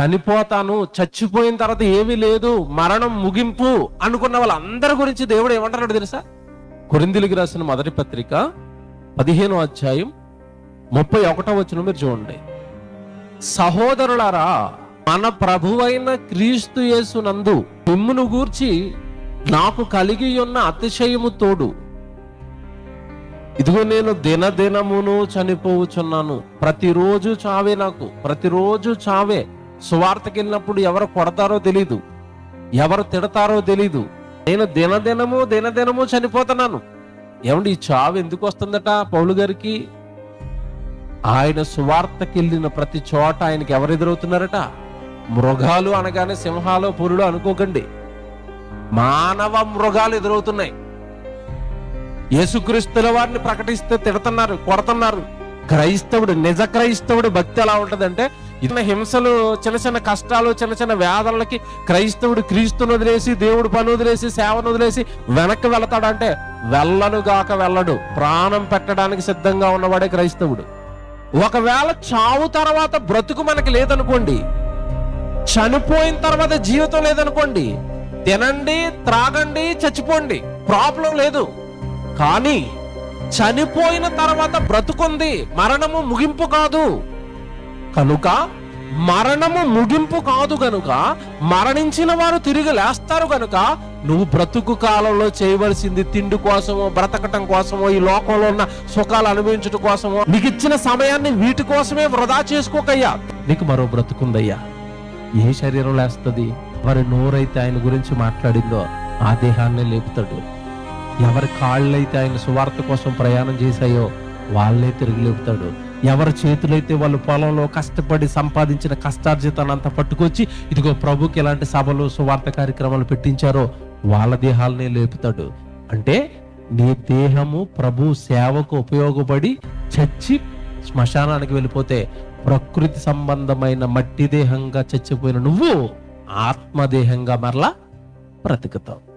చనిపోతాను చచ్చిపోయిన తర్వాత ఏమీ లేదు మరణం ముగింపు అనుకున్న వాళ్ళందరి గురించి దేవుడు ఏమంటున్నాడు తెలుసా? కొరిందిలికి రాసిన మొదటి పత్రిక పదిహేను అధ్యాయం ముప్పై ఒకటో వచ్చిన మీరు చూడండి. సహోదరులారా మన ప్రభువైన క్రీస్తు యేసునందు మిమ్మును గూర్చి నాకు కలిగి ఉన్న అతిశయము తోడు. ఇదిగో నేను దినదినమును చనిపోవుచున్నాను. ప్రతిరోజు చావే నాకు ప్రతిరోజు చావే. సువార్తకి వెళ్ళినప్పుడు ఎవరు కొడతారో తెలీదు. ఎవరు తిడతారో తెలీదు. నేను దినదినము దినదినము చనిపోతున్నాను. ఏమండి ఈ చావు ఎందుకు వస్తుందట పౌలు గారికి? ఆయన సువార్తకి వెళ్ళిన ప్రతి చోట ఆయనకి ఎవరు ఎదురవుతున్నారట? మృగాలు అనగానే సింహాలు పురులు అనుకోకండి. మానవ మృగాలు ఎదురవుతున్నాయి. యేసుక్రీస్తుల వారిని ప్రకటిస్తే తిడుతున్నారు కొడుతున్నారు. క్రైస్తవుడు నిజ క్రైస్తవుడు భక్తి ఎలా ఉంటుందంటే ఇతన హింసలు చిన్న చిన్న కష్టాలు చిన్న చిన్న వేదనలకి క్రైస్తవుడు క్రీస్తును వదిలేసి దేవుడు పని వదిలేసి సేవను వదిలేసి వెనక్కి వెళతాడంటే వెళ్ళను గాక వెళ్ళడు. ప్రాణం పెట్టడానికి సిద్ధంగా ఉన్నవాడే క్రైస్తవుడు. ఒకవేళ చావు తర్వాత బ్రతుకు మనకి లేదనుకోండి చనిపోయిన తర్వాత జీవితం లేదనుకోండి తినండి త్రాగండి చచ్చిపోండి ప్రాబ్లం లేదు. కానీ చనిపోయిన తర్వాత బ్రతుకుంది. మరణము ముగింపు కాదు. కనుక మరణము ముగింపు కాదు గనుక మరణించిన వారు తిరిగి లేస్తారు గనుక నువ్వు బ్రతుకు కాలంలో చేయవలసింది తిండి కోసమో బ్రతకటం కోసమో ఈ లోకంలో ఉన్న సుఖాలు అనుభవించడం కోసమో నీకు ఇచ్చిన సమయాన్ని వీటి కోసమే వృధా చేసుకోకయ్యా. నీకు మరో బ్రతుకుందయ్యా ఏ శరీరం లేస్తుంది? మరి నోరైతే ఆయన గురించి మాట్లాడిందో? ఆ దేహాన్ని లేపుతాడు. ఎవరి కాళ్ళైతే ఆయన సువార్త కోసం ప్రయాణం చేశాయో వాళ్ళే తిరిగి లేపుతాడు. ఎవరి చేతులైతే వాళ్ళు పొలంలో కష్టపడి సంపాదించిన కష్టార్జితాన్ని అంతా పట్టుకొచ్చి ఇదిగో ప్రభుకి ఎలాంటి సభలు సువార్త కార్యక్రమాలు పెట్టించారో వాళ్ళ దేహాలనే లేపుతాడు. అంటే నీ దేహము ప్రభు సేవకు ఉపయోగపడి చచ్చి శ్మశానానికి వెళ్ళిపోతే ప్రకృతి సంబంధమైన మట్టి దేహంగా చచ్చిపోయిన నువ్వు ఆత్మదేహంగా మరలా బ్రతుకుతావు.